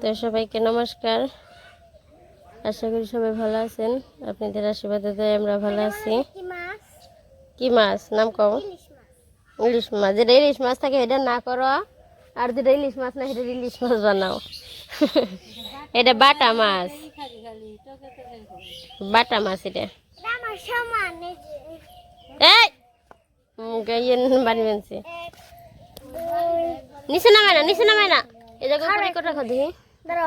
তো সবাইকে নমস্কার। আশা করি সবাই ভালো আছেন। আপনাদের আশীর্বাদে আমরা ভালো আছি। কি মাছ? নাম কও। ইলিশ মাছ। যেটা ইলিশ মাছ থাকে এটা না করো। আর যেটা ইলিশ মাছ না সেটা ইলিশ মাছ বানাও। এটা বাটা মাছ। বাটা মাছ এটা। এই এই ইয়ে বাড়ি বানছে এক দুই নিচে নামে না নিচে নামে না। উপরে করে দেখি।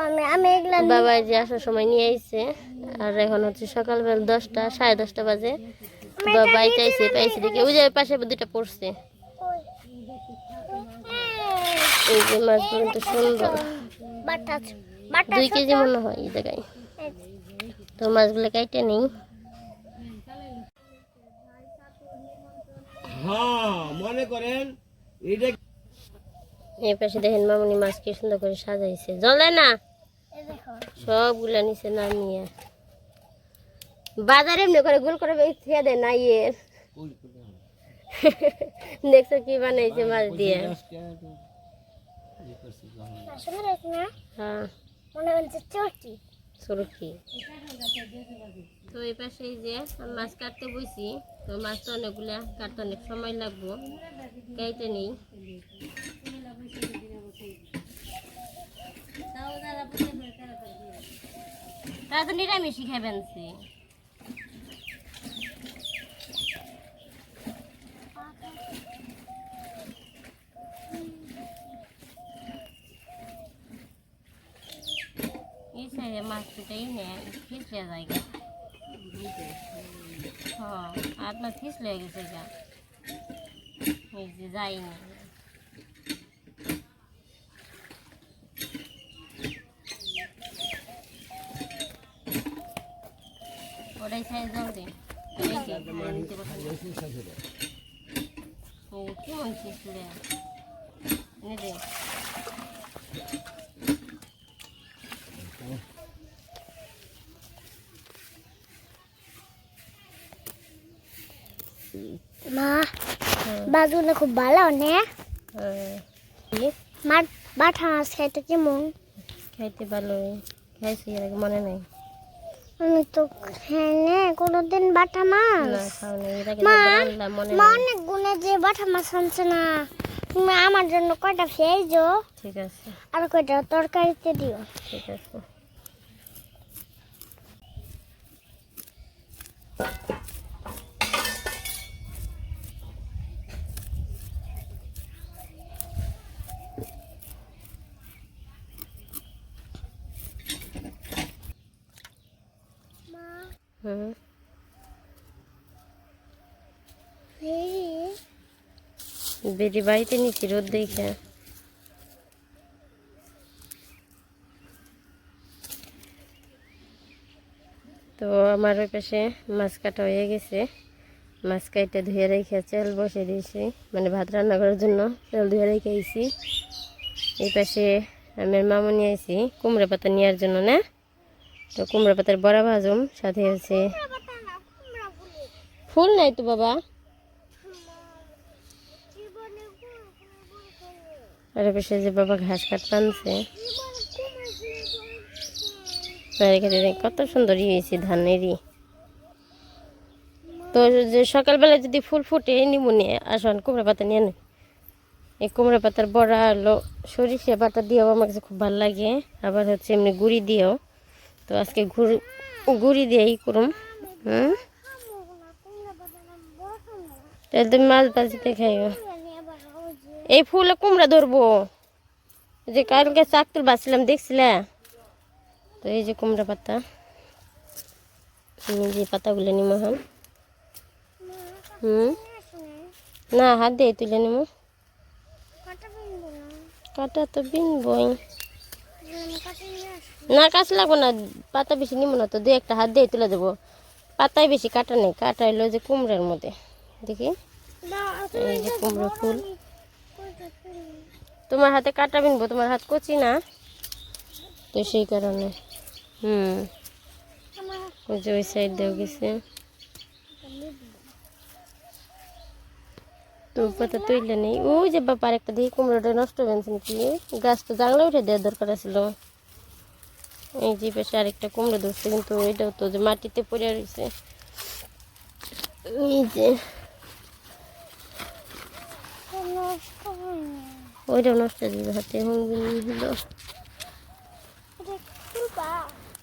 আমি আমি এগুলা বাবা এই যে আসার সময় নিয়ে আইছে আর এখন হচ্ছে সকালবেলা দশটা সাড়ে দশটা বাজে। বাবা চাইছে পাইছে দেখে। ওই যে পাশে দুটা পড়ছে। এই যে মাছগুলো কিন্তু সুন্দর। বাটা বাটা দুই কেজি মনে হয় এই জায়গায়। তো মাছগুলো কাইটে নেই। হ্যাঁ মনে করেন এটা এই পাশে দেখেন মামুনি মাছ কি সুন্দর করে সাজাইছে। জলে না? সবগুলা নিচে নামিয়ে। বাজারে এমনি করে গোল করে খেয়ে দেয় না ইয়ে। দেখছ কি বানাইছে মাছ দিয়ে? হ্যাঁ। সুরকি তো এই পাশে যে মাছ কাটতে বইছি। তো মাছ তো অনেকগুলা কাটতে অনেক সময় লাগবো। কাইতে নেই। তারা তো নিরামিষই খাবেন সে এই সাইডে মাছ দুটাই নেয় খিচলে জায়গা হ্যাঁ আর মাছ খিচলে গেছে গা। এই যে যাইনি ওটাই সাইজ যাও দে এই যে, নিচে বসে নে। এই যে, কেমন খিচলে নে দে মা বাজুলে খুব ভালো নে হ্যাঁ। কি? মাছ বাটা মাছ খাইতে কেমন খাইতে ভালো খাইছি এর আগে মনে নাই আমি তো খেয়ে কোনোদিন বাটা মাছ। মা, মা অনেক গুণে যে বাটা মাছ আনছে না তুমি আমার জন্য কয়টা ফেইজো ঠিক আছে। আর কয়টা তরকারিতে দিও। ঠিক আছে মা হুম এই বেরি বাড়িতে নিচ্ছি রোদ দেখে। তো আমার ওই পাশে মাছ কাটা হয়ে গেছে। মাছ কাইটা ধুয়ে রেখে তেল বসে দিয়েছি। মানে ভাত রান্না করার জন্য তেল ধুয়ে রেখে আইছি। এই পাশে আমি আর মামনি আইছি কুমড়া পাতা নেওয়ার জন্য, না? তো কুমড়া পাতার বড়া ভাজুম, সাথে আছে ফুল নাই তো বাবা জীবনে কুমড়া আর পাশে যে বাবা ঘাস কাটতে আনছে কত সুন্দর হয়েছে ধানেরই। তো যে সকালবেলা যদি ফুল ফুটে নিবো নিয়ে আসন, কুমড়া পাতা নিয়ে নেই এই কুমড়া পাতার বড়া হলো সরিষা পাতা দিয়েও আমার কাছে খুব ভালো লাগে। আবার হচ্ছে এমনি গুড়ি দিয়েও। তো আজকে গুড়ি গুড়ি দিয়েই করুম, হুম? তুমি মাছ ভাজিতে খাইও। এই ফুলে কুমড়া ধরবো। যে কালকে চাকতুল বাঁচলাম, দেখছিলে? তো এই যে কুমড়া পাতা। যে পাতাগুলো নিম এখন। হুম? না, হাত দিয়ে তুলে নিব। কাটা বিনবো তো আসব না কাছে লাগবো না, পাতা বেশি নিব না তো দু একটা হাত দিয়ে তুলে দেবো। পাতায় বেশি কাটা নেই, কাটা হইল যে কুমড়ার মধ্যে। দেখি? এই যে কুমড়ো ফুল। তোমার হাতে কাটা বিনবো, তোমার হাত কচি না? তো সেই কারণে। হুম। ওই যে ওই সাইড দিয়েও গেছে। তো পাতা তুইলে নেই। ওই যে বাবা একটা দিয়ে কুমড়োটা নষ্ট হয়েছে নাকি? গাছ তো জাংলা উঠে দেওয়ার দরকার ছিল এই যে পাশে আরেকটা কুমড়ো ধরছে, কিন্তু ওইটাও তো যে মাটিতে পড়ে রয়েছে। এই যে নষ্ট হয়নি ওইটাও নষ্ট যাবে হাতে এখন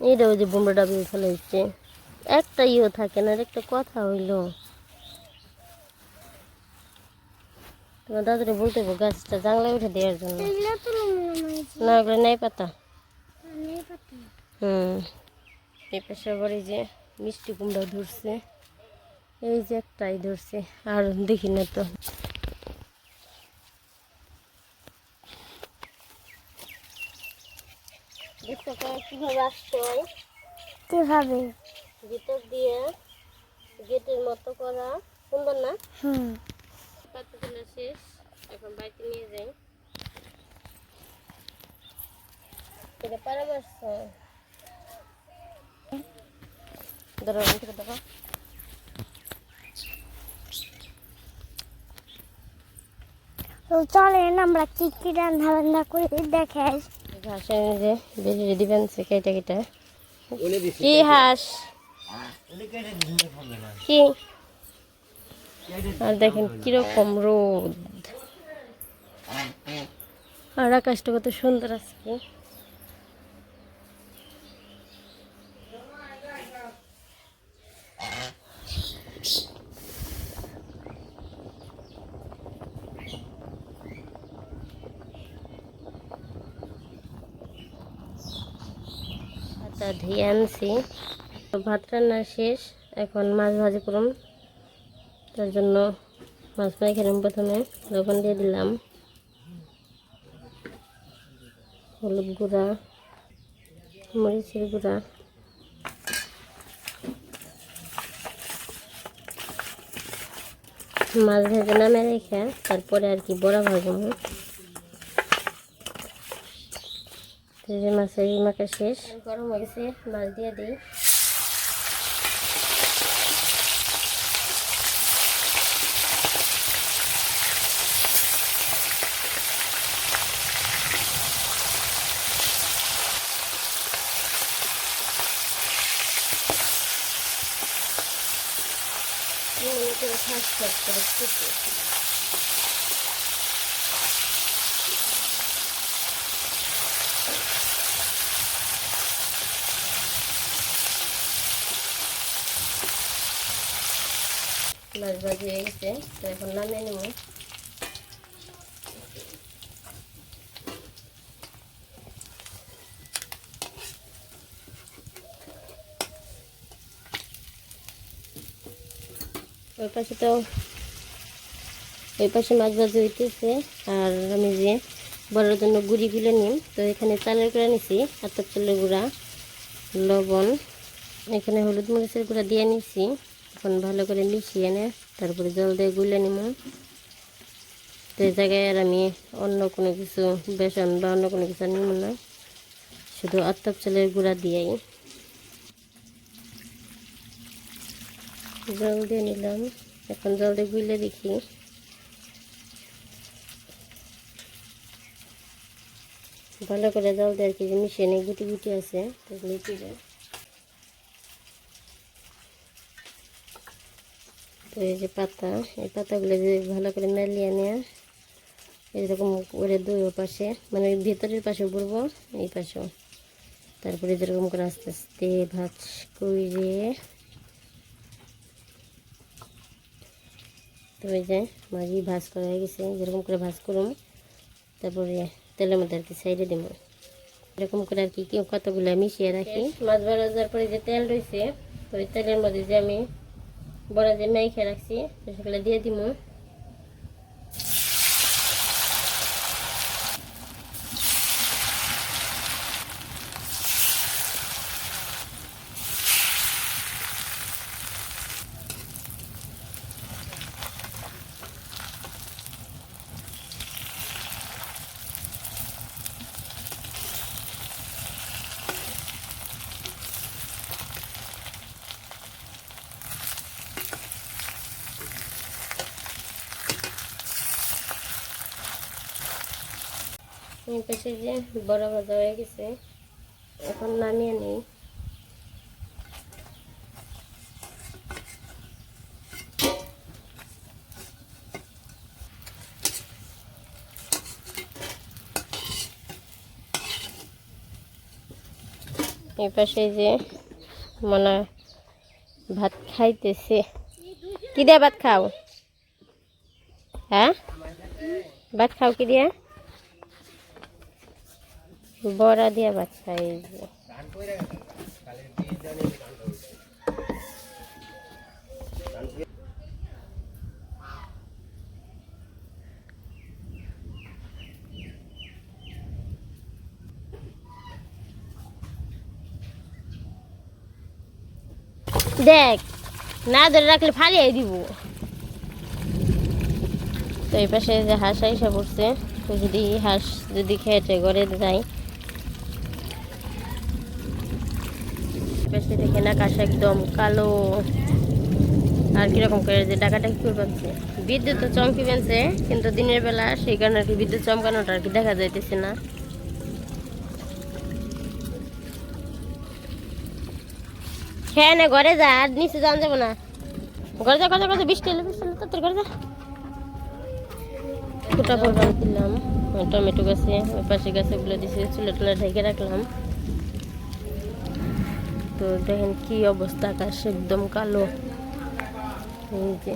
এইটা ওই যে বোমরা ডাবিয়ে ফেলে হচ্ছে একটা ইয়েও থাকে না একটা কথা হইল। তোমার দাদুরে বলতে হবে গাছটা জাংলায় উঠে দেওয়ার জন্য। না, ওগুলো নেই পাতা। হুম। এই পাশে আবার যে মিষ্টি কুমড়া ধরছে। এই যে একটাই ধরছে, আর দেখি না তো। দেখতে কীভাবে আসতে হয়? কীভাবে? ভিতর দিয়ে গেটের মতো করা। সুন্দর না? হুম। পাতা তোলা শেষ। এখন বাড়িতে নিয়ে যাই। এটা পরামর্শ। ধরো থেকে দেখো চলেন আমরা কি কি রান্না বান্না করি দেখাই ঘাসে যে বেরিয়ে দিবেন সে কেটে কেটে। কি হাঁস? উনি কেটে দিতে পারবে না কি? আর দেখেন কীরকম রোদ। আর আকাশটা কত সুন্দর আজকে ভাতটা ধুয়ে আনছি। ভাত রান্না শেষ, এখন মাছ ভাজি করুন তার জন্য মাছ ফ্রাই খেলাম প্রথমে, লবণ দিয়ে দিলাম। হলুদ গুঁড়া, মরিচের গুঁড়া। মাছ ভেজে নামে রেখে তারপরে আর কি বড়া ভাজবো তো এই যে মাছের মাখা শেষ। গরম হয়ে মাছ দিয়ে দিই। মনে করে ফাঁস ফাঁস করে কুচি মাছ ভাজি হয়ে গেছে, তো এখন নামিয়ে নেব। ওই পাশে তো, ওই পাশে মাছ ভাজি হইতেছে, আর আমি যে বড়ার জন্য গুঁড়িগুলো নিই তো এখানে চালের গুঁড়া নিছি আতপ চালের গুঁড়া, লবণ, এখানে হলুদ মরিচের গুঁড়া দিয়ে নিছি। এখন ভালো করে মিশিয়ে নে, তারপরে জল দিয়ে গুলে নিব তো এই জায়গায় আর আমি অন্য কোনো কিছু বেসন বা অন্য কোনো কিছু নিব না, শুধু আতপ চালের গুঁড়া দিয়েই। জল দিয়ে নিলাম, এখন জল দিয়ে গুলে দেখি। ভালো করে জল দিয়ে আর কি মিশিয়ে নিই গুটি গুটি আছে, তো লিখে তো এই যে পাতা, এই পাতাগুলো যে ভালো করে মেলিয়ে নেওয়া এরকম করে দুই পাশে মানে ভিতরের পাশে বলব এই পাশেও তারপরে যেরকম করে আস্তে আস্তে ভাজ করে তো এই যে মাঝি ভাজ করা হয়ে গেছে, যেরকম করে ভাজ করুম, তারপরে তেলের মধ্যে আর কি সাইডে দিব এরকম করে আর কি কতগুলো মিশিয়ে রাখি। মাছ ভাজার পরে যে তেল রয়েছে তো ওই তেলের মধ্যে যে আমি বড় যে মেখে রাখছি তো সেগুলো দিয়ে দিব পাশে যে বড় ভাজা হয়ে গেছে, এখন নামিয়ে নিই। এই পাশে যে মনে ভাত খাইতেছে। কি দিয়ে ভাত খাও? হ্যাঁ? ভাত খাও কি দিয়ে? বড়া দিয়া বাচ্চা, এই যে। দেখ, না ধরে রাখলে ফালিয়ে দিব। তো এই পাশে যে হাঁস আইসা পড়ছে, যদি হাঁস যদি খেয়েছে ঘরে যাই পাশে দেখে না কাশ একদম কালো। আর কীরকম করে যে ডাকাটা কি করে পাচ্ছে বিদ্যুৎ তো চমকি পেনছে কিন্তু দিনের বেলা সেই কারণে আর কি বিদ্যুৎ চমকানোটা আর কি দেখা যাইতেছে না। খেয়ে নে, ঘরে যা, আর নিচে যান যাব না। ঘরে যা, ঘরে ঘরে বৃষ্টি এলো বৃষ্টি এলো তোর ঘরে যা। ফুটা পরবার দিলাম টমেটো গাছে, ওই পাশে গাছে গুলো দিছে, চুলে টুলে ঢেকে রাখলাম। তো দেখেন কি অবস্থা, আকাশ একদম কালো। এই যে।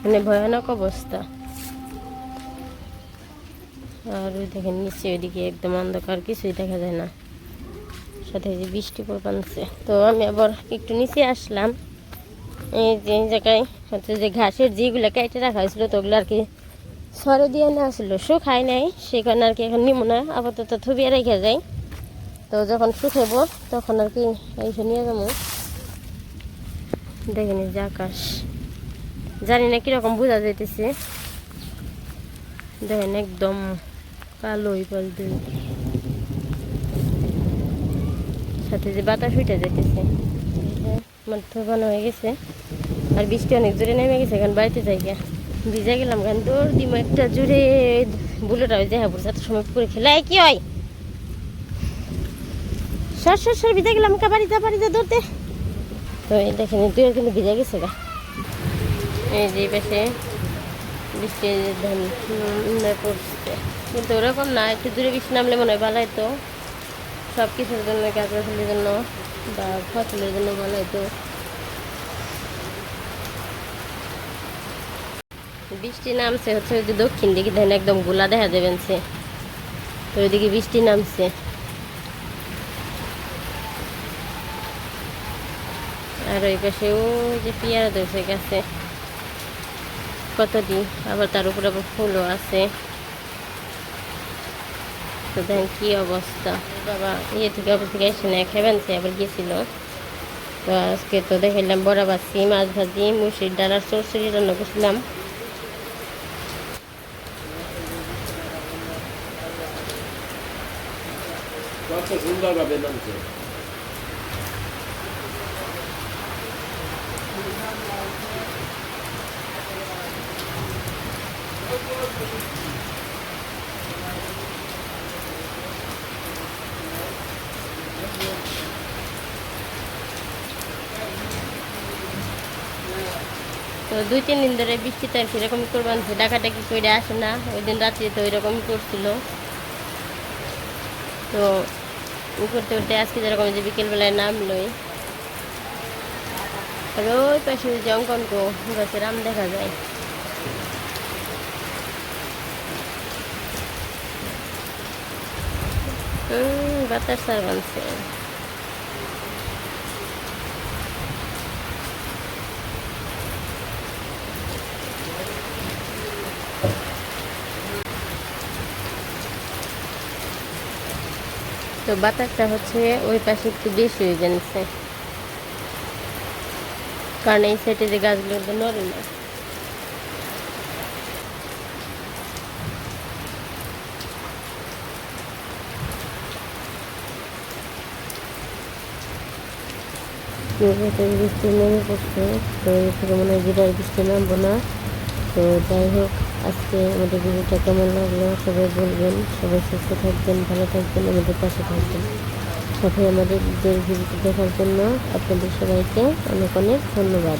মানে ভয়ানক অবস্থা। আর ওই দেখেন নিচে ওইদিকে একদম অন্ধকার, কিছুই দেখা যায় না। সাথে যে বৃষ্টি পড়ছে তো আমি আবার একটু নিচে আসলাম। এই যে জায়গায় হচ্ছে যে ঘাসের যেগুলো কেটে রাখা হয়েছিল, তো ওগুলো আর কি সরে দিয়ে নেওয়া ছিল শুকায় নাই সেখানে আর কি এখন নিমো না, আপাতত থুবিয়ে রেখে যাই। তো যখন শুকাবো তখন আর কি এইসব নিয়ে যাব। দেখেন এই যে আকাশ। জানি না কীরকম বোঝা যাইতেছে। দেখেন একদম কালোই বলতে সাথে যে বাতাস উঠে যেতেছে আমার থোকানো হয়ে গেছে। আর বৃষ্টি অনেক জোরে নেমে গেছে, এখন বাড়িতে যাই গিয়া ভিজে গেলাম গান দৌড় দিম একটা জোরে। বুলেট হয় দেখা পড়ছে এত সময় পুকুরে খেলায়, কি হয়? সর সর সর ভিজে গেলাম কা বাড়িতে বাড়িতে দৌড়তে। তো এই দেখেন তুই কিন্তু ভিজে গেছে গা। এই যে পাশে বৃষ্টি ধান পড়ছে কিন্তু ওরকম না, একটু দূরে বৃষ্টি নামলে মনে হয় ভালো হতো সব কিছুর জন্য, গাছ গাছালির জন্য বা ফসলের জন্য ভালো হতো বৃষ্টি নামছে হচ্ছে দক্ষিণ দিকে, দেখেন একদম গোলা দেখা যাবেন সে। তো ওইদিকে বৃষ্টি নামছে। আর ওই পাশে ও যে পেয়ারা ধরছে গেছে কতটি আবার তার উপরে আবার ফুলও আছে। তো দেখেন কি অবস্থা। বাবা ইয়ে থেকে অফিস থেকে এসে না খেবেন সে আবার গেছিল তো আজকে তো দেখাইলাম বড়া বাছি মাছ ভাজি, মুসির ডাল আর চরচড়ি রান্না করছিলাম। কত তো দুই, তিন দিন ধরে বৃষ্টিতে আর সেরকমই করবেন ডাকাটাকি করে আসে না? ওই দিন রাত্রে তো ওইরকমই করছিল। তো করতে করতে আজকে যেরকম যে বিকেলবেলায় নামলোই। আর ওই পাশে যে অঙ্কন কো গাছের আম দেখা যায়। হুম বাতাস বানছে তো বাতাসটা হচ্ছে ওই পাশে একটু বেশি হয়ে গেছে। কারণ এই সাইডে যে গাছগুলো তো নড়ে না। তো না। তো যাই হোক, আজকে আমাদের ভিডিওটা কেমন লাগল সবাই বলবেন। সবাই সুস্থ থাকবেন, ভালো থাকবেন, আমাদের পাশে থাকবেন। সাথে আমাদের ভিডিওটি দেখার জন্য আপনাদের সবাইকে অনেক অনেক ধন্যবাদ।